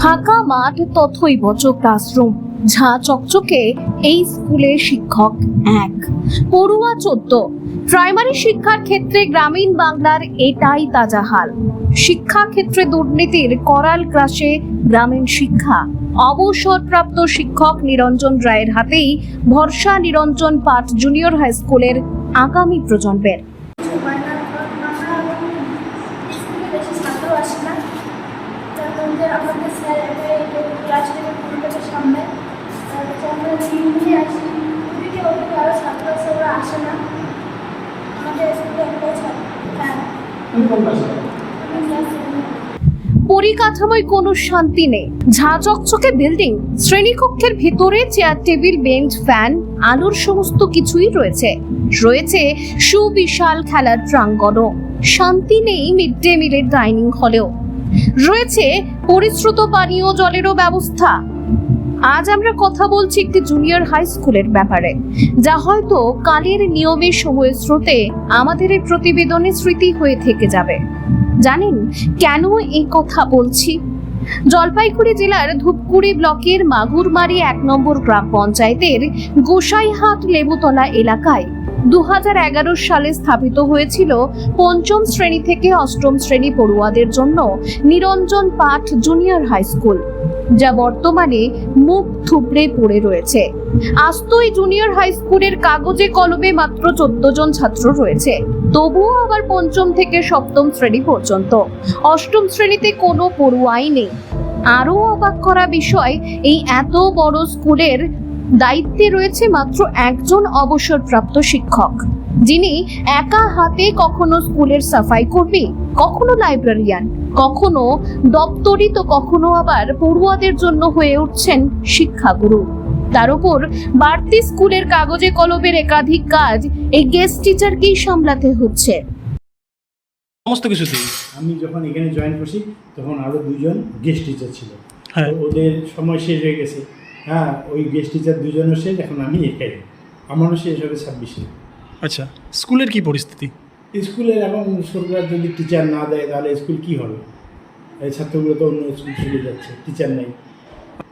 ফাঁকা মাঠ তথৈব ক্লাসরুম ঝাঁ চকচকে এই স্কুলে শিক্ষক এক। পড়ুয়া চোদ্দ প্রাইমারি শিক্ষার ক্ষেত্রে গ্রামীণ বাংলার এটাই তাজা হাল। শিক্ষা ক্ষেত্রে দুর্নীতির করাল গ্রাসে গ্রামীণ শিক্ষা। অবসরপ্রাপ্ত শিক্ষক নিরঞ্জন রায়ের হাতেই ভরসা নিরঞ্জন পাঠ জুনিয়র হাই স্কুলের আগামী প্রজন্মের স্কুলে বেশি ছাত্র আসে না তার মধ্যে আমাদের স্যার একাই ক্লাস টেনে পুরোটাকে সামলায় তার কাছে আমরা তিনটে আসি ওদিকে ওদিকে আরও ছাত্র আসে না আমাদের স্কুলে ছাত্র সেভেনে পরিকাঠামোয় কোনো শান্তি নেই। ঝাঁ চকচকে বিল্ডিং শ্রেণীকক্ষের ভিতরে চেয়ার টেবিল বেঞ্চ ফ্যান আলোর সমস্ত কিছুই রয়েছে। রয়েছে সুবিশাল খেলার প্রাঙ্গণও। শান্তি নেই মিড ডে মিলের ডাইনিং হলেও রয়েছে পরিশ্রুত পানীয় জলেরও ব্যবস্থা। আজ আমরা কথা বলছি একটি জুনিয়র হাই স্কুলের ব্যাপারে, যা হয়তো কালের নিয়মের সময় স্রোতে আমাদের এই প্রতিবেদনে স্মৃতি হয়ে থেকে যাবে। জানেন কেন এই কথা বলছি? জলপাইগুড়ি জেলার ধূপগুড়ি ব্লকের মাগুরমারি এক নম্বর গ্রাম পঞ্চায়েতের গোসাইহাট লেবুতলা এলাকায় দু হাজার এগারো সালে স্থাপিত হয়েছিল পঞ্চম শ্রেণি থেকে অষ্টম শ্রেণি পড়ুয়াদের জন্য নিরঞ্জন পাঠ জুনিয়র হাই স্কুল যা বর্তমানে মুখ থুবড়ে পড়ে রয়েছে। আস্তই জুনিয়র হাই স্কুলের কাগজে কলমে মাত্র চোদ্দ জন ছাত্র রয়েছে। তবুও আবার পঞ্চম থেকে সপ্তম শ্রেণি পর্যন্ত। অষ্টম শ্রেণীতে কোনো পড়ুয়াই নেই। আরও অবাক করা বিষয়, এই এত বড় স্কুলের দায়িত্বে রয়েছে মাত্র একজন অবসরপ্রাপ্ত শিক্ষক। যিনি একা হাতে কখনো স্কুলের সাফাই কর্মী কখনো লাইব্রেরিয়ান কখনো দপ্তরি তো কখনো আবার পড়ুয়াদের জন্য হয়ে উঠছেন শিক্ষাগুরু। তার উপর বাড়তি স্কুলের কাগজে কলমের একাধিক কাজ এই গেস্ট টিচারকেই সামলাতে হচ্ছে। সমস্ত কিছুতেই আমি যখন এখানে জয়েন করছি তখন আরও দুজন গেস্ট টিচার ছিল। হ্যাঁ। ওদের সময় শেষ হয়ে গেছে। হ্যাঁ ওই গেস্ট টিচার দুজনও শেষ এখন আমি একাই। আমারও শেষ হবে ছাব্বিশে। আচ্ছা স্কুলের কি পরিস্থিতি? স্কুলের এখন সরকার যদি টিচার না দেয় তাহলে স্কুল কি হবে? এই ছাত্রগুলো তো অন্য স্কুল চলে যাচ্ছে টিচার নেই।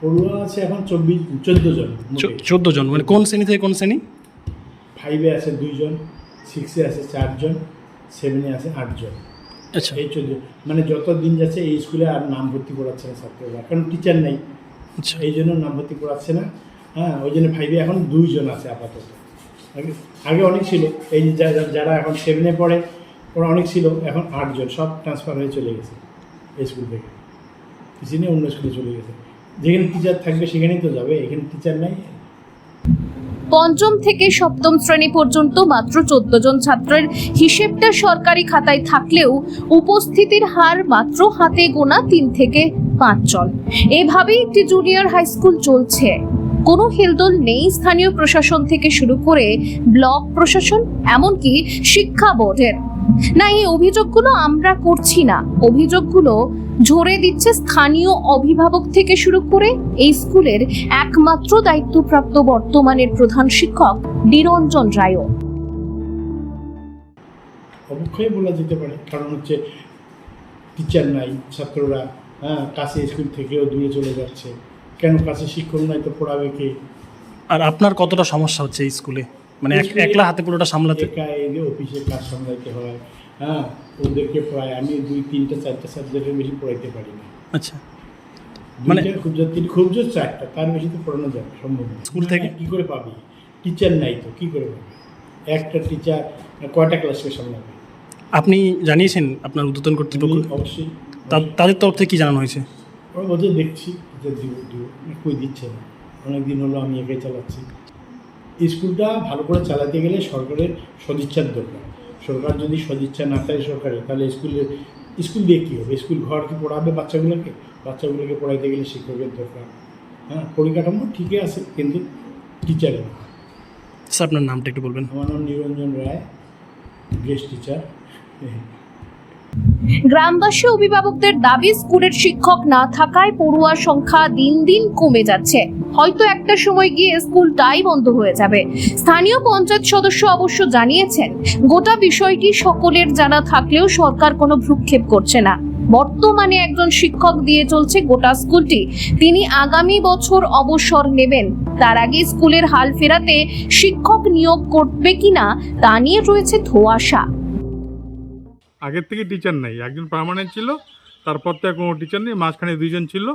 পড়ুয়া আছে এখন চব্বিশ চোদ্দ জন চোদ্দ জন মানে কোন শ্রেণি থেকে কোন শ্রেণি? ফাইভে আছে দুইজন সিক্সে আছে চারজন সেভেনে আছে আটজন আচ্ছা। এই চোদ্দ মানে যত দিন যাচ্ছে এই স্কুলে আর নাম ভর্তি করাচ্ছে না ছাত্ররা কারণ টিচার নেই। আচ্ছা। এই জন্য নাম ভর্তি করাচ্ছে না। হ্যাঁ ওই জন্য ফাইভে এখন দুইজন আছে আপাতত। আগে আগে অনেক ছিল। এই যারা এখন সেভেনে পড়ে, ওরা অনেক ছিল। এখন আটজন সব ট্রান্সফার হয়ে চলে গেছে এই স্কুল থেকে। কিছু নিয়ে অন্য স্কুলে চলে গেছে। যেখানে টিচার থাকবে, সেখানেই তো যাবে। এখানে টিচার নাই। পঞ্চম থেকে সপ্তম শ্রেণি পর্যন্ত মাত্র চোদ্দ জন ছাত্রের হিসেবটা সরকারি খাতায় থাকলেও উপস্থিতির হার মাত্র হাতে গোনা তিন থেকে পাঁচ জন। এভাবেই একটি জুনিয়র হাই স্কুল চলছে। কোনো হেলদোল নেই স্থানীয় প্রশাসন থেকে শুরু করে ব্লক প্রশাসন, এমনকি শিক্ষা বোর্ডের। না, এই অভিযোগগুলো আমরা করছি না। অভিযোগগুলো ঝরে দিচ্ছে স্থানীয় অভিভাবক থেকে শুরু করে এই স্কুলের একমাত্র দায়িত্বপ্রাপ্ত বর্তমানের প্রধান শিক্ষক নিরঞ্জন রায়ও। অবক্ষয় বলা যেতে পারে, কারণ হচ্ছে টিচার নাই, ছাত্ররা হ্যাঁ কাছে স্কুল থেকেও দূরে চলে যাচ্ছে। কেন কাছে শিক্ষক নাই তো পড়াবে কে? আর আপনার কতটা সমস্যা হচ্ছে এই স্কুলে? মানে একলা হাতে পুরোটা সামলাতে? অফিসের কাজ সামলাইতে হয়। হ্যাঁ ওদেরকে পড়ায়। আমি দুই তিনটা চারটা সাবজেক্টের বেশি পড়াইতে পারি না। আচ্ছা। মানে- খুব জোর তিন খুব জোর চারটা তার বেশি তো পড়ানো যাবে সম্ভব না। স্কুল থেকে? কি করে পাবি? টিচার নাই তো কি করে পাবি? একটা টিচার কয়টা ক্লাসকে সামলাবে? আপনি জানিয়েছেন আপনার উদ্বোধন কর্তৃপক্ষ। অবশ্যই। তাদের তরফ থেকে কি জানানো হয়েছে? ওরা দেখছি। যে কই দিচ্ছে না। অনেক দিন হলো আমি একাই চালাচ্ছি। স্কুলটা ভালো করে চালাতে গেলে সরকারের সদিচ্ছার দরকার। সরকার যদি সদিচ্ছা না থাকে সরকারের তাহলে স্কুলে স্কুল দিয়ে কী হবে? স্কুল ঘর কি পড়াবে বাচ্চাগুলোকে? বাচ্চাগুলোকে পড়াইতে গেলে শিক্ষকের দরকার। হ্যাঁ পরিকাঠামো ঠিকই আছে কিন্তু টিচারের না। স্যার আপনার নামটা একটু বলবেন। আমার নাম নিরঞ্জন রায় গেস্ট টিচার গ্রামবাসী অভিভাবকদের দাবি, স্কুলের শিক্ষক না থাকায় পড়ুয়ার সংখ্যা দিন দিন কমে যাচ্ছে। হয়তো একটা সময় গিয়ে স্কুলটাই বন্ধ হয়ে যাবে। স্থানীয় পঞ্চায়েত সদস্য অবশ্য জানিয়েছেন, গোটা বিষয়টি সকলের জানা থাকলেও সরকার কোনো ভ্রুক্ষেপ করছে না। বর্তমানে একজন শিক্ষক দিয়ে চলছে গোটা স্কুলটি। তিনি আগামী বছর অবসর নেবেন। তার আগে স্কুলের হাল ফেরাতে শিক্ষক নিয়োগ করবে কিনা, তা নিয়ে রয়েছে ধোঁয়াশা। আগের থেকে টিচার নাই। একজন পার্মানেন্ট ছিল তারপর তো আর কোনো টিচার নেই মাঝখানে দুইজন ছিল।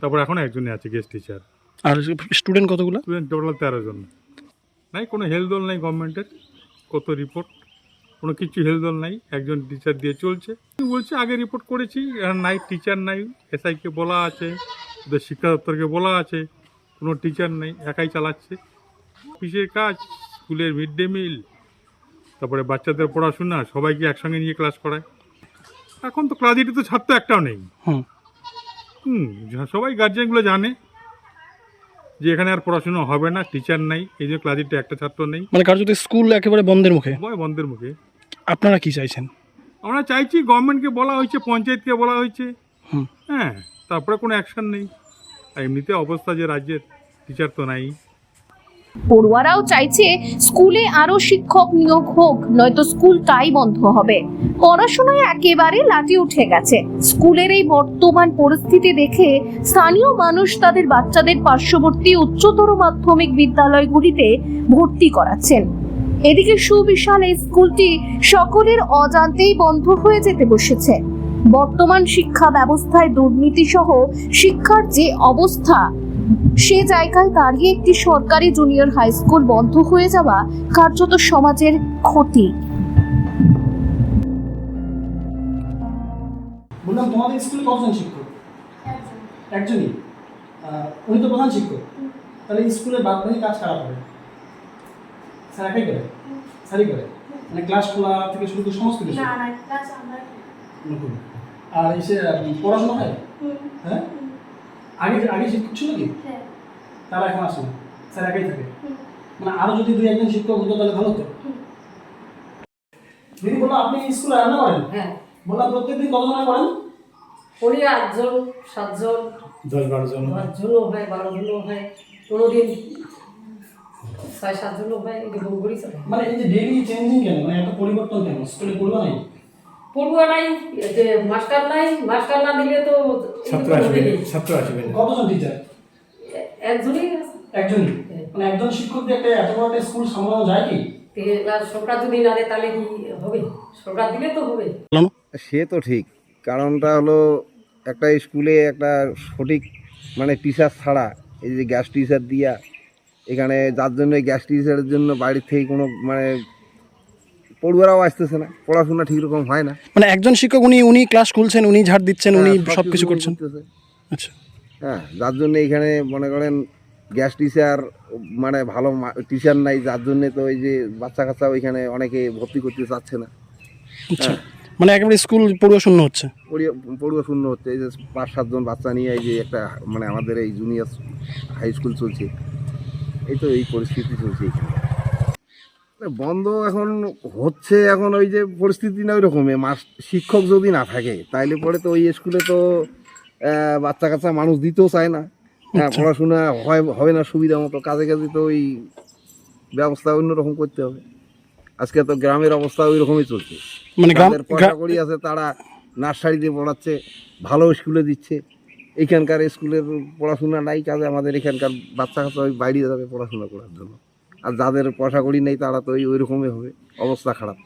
তারপর এখন একজনই আছে গেস্ট টিচার আর স্টুডেন্ট কতগুলো? স্টুডেন্ট টোটাল তেরো জন। নাই কোনো হেলদোল নাই গভর্নমেন্টের কত রিপোর্ট কোনো কিছু হেলদোল নাই একজন টিচার দিয়ে চলছে। বলছে আগে রিপোর্ট করেছি আর নাই টিচার নাই এসআইকে বলা আছে ওদের শিক্ষা দপ্তরকে বলা আছে কোনো টিচার নেই একাই চালাচ্ছে। অফিসের কাজ স্কুলের মিড ডে মিল তারপরে বাচ্চাদের পড়াশোনা সবাইকে একসঙ্গে নিয়ে ক্লাস করায়। এখন তো ক্লাসিটি তো ছাত্র একটাও নেই। হুম। সবাই গার্জেনগুলো জানে যে এখানে আর পড়াশোনা হবে না টিচার নাই এই যে ক্লাসিতে একটা ছাত্র নেই। মানে কার যদি স্কুল একেবারে বন্ধের মুখে? বন্ধের মুখে। আপনারা কি চাইছেন? আমরা চাইছি গভর্নমেন্টকে বলা হয়েছে পঞ্চায়েতকে বলা হয়েছে। হ্যাঁ তারপরে কোনো অ্যাকশন নেই। আর এমনিতে অবস্থা যে রাজ্যের টিচার তো নাই। পড়ুয়ারাও চাইছে স্কুলে আরও শিক্ষক নিয়োগ হোক, নয়তো স্কুলটাই বন্ধ হবে। পড়াশোনায় একেবারে লাঠি উঠে গেছে। স্কুলের এই বর্তমান পরিস্থিতি দেখে স্থানীয় মানুষ তাদের বাচ্চাদের পার্শ্ববর্তী উচ্চতর মাধ্যমিক বিদ্যালয়গুলিতে ভর্তি করাচ্ছেন। এদিকে সুবিশাল এই স্কুলটি সকলের অজান্তেই বন্ধ হয়ে যেতে বসেছে। বর্তমান শিক্ষা ব্যবস্থায় দুর্নীতি সহ শিক্ষার যে অবস্থা সে জায়গায় দাঁড়িয়ে একটি সরকারি জুনিয়র হাই স্কুল বন্ধ হয়ে যাওয়া কার্যত সমাজের ক্ষতি। বললাম তোমাদের স্কুলে কতজন শিক্ষক? একজনই। উনি তো প্রধান শিক্ষক। তাহলে স্কুলে বাদবাকি কাজ খারাপ হবে স্যার একাই করে? স্যারই করে? মানে ক্লাস খোলা থেকে শুরু করে সমস্ত কিছু? না না ক্লাস আমরা উনি করবে। আর এসে পড়াশোনা হয়? হ্যাঁ? আগে আগে শিক্ষক ছিল কি? হ্যাঁ। তারা এখন আসে স্যার একাই থাকে? মানে আরও যদি দুই একজন শিক্ষক হতো তাহলে ভালো হতো? দিদি বললাম আপনি স্কুলে রান্না করেন? হ্যাঁ। বললাম প্রত্যেকদিন কতজনে করেন? ওই আটজন সাতজন। দশ বারো জন। দশজনও হয় বারো জনও হয়। কোনো দিন ছয় সাতজনও হয়। করেই চলে মানে এই যে ডেইলি চেঞ্জিং কেন? মানে একটা পরিবর্তন কেন? স্কুলে পড়বা নাই? পড়ুয়া নাই যে মাস্টার নাই মাস্টার না দিলে তো ছাত্র আসবে ছাত্র আসবে কতজন টিচার একজনই একজনই? মানে একজন শিক্ষক দিয়ে একটা এত বড় একটা স্কুল সামলানো যায় কি? সরকার যদি না দেয় তাহলে কি হবে? সরকার দিলে তো হবে। সে তো ঠিক কারণটা হলো একটা স্কুলে একটা সঠিক মানে টিচার ছাড়া এই যে গ্যাস টিচার দিয়া এখানে যার জন্য গ্যাস টিচারের জন্য বাড়ির থেকে কোনো মানে পড়ুয়ারাও আসতেছে না পড়াশোনা ঠিক রকম হয় না। মানে একজন শিক্ষক উনি উনি ক্লাস খুলছেন উনি ঝাড় দিচ্ছেন উনি হ্যাঁ, সব কিছু করছেন। আচ্ছা। হ্যাঁ যার জন্য এখানে মনে করেন গ্যাস টিচার মানে ভালো টিচার নাই যার জন্য তো ওই যে বাচ্চা কাচ্চা ওইখানে অনেকে ভর্তি করতে চাচ্ছে না। আচ্ছা। মানে একেবারে স্কুল পড়ুয়া শূন্য হচ্ছে? পড়িয়া- শূন্য হচ্ছে এই যে পাঁচ সাতজন বাচ্চা নিয়ে এই যে একটা মানে আমাদের এই জুনিয়র হাই স্কুল চলছে। এই তো এই পরিস্থিতি চলছে এখানে। বন্ধ এখন হচ্ছে এখন ওই যে পরিস্থিতি না ওই রকমই মাস শিক্ষক যদি না থাকে তাইলে পরে তো ওই স্কুলে তো বাচ্চা কাচ্চা মানুষ দিতেও চায় না। হ্যাঁ আচ্ছা। পড়াশোনা হয় হবে না সুবিধা মতো কাজে কাজে তো ওই ব্যবস্থা অন্যরকম করতে হবে। আজকে তো গ্রামের অবস্থা ওই রকমই চলছে। মানে করি আছে তারা নার্সারিতে পড়াচ্ছে ভালো স্কুলে দিচ্ছে। এখানকার স্কুলের পড়াশোনা নাই কাজে আমাদের এখানকার বাচ্চা কাচ্চা ওই বাইরে যাবে পড়াশোনা করার জন্য। আর যাদের পয়সা করি নেই তারা তো ওই রকমই হবে। অবস্থা খারাপ।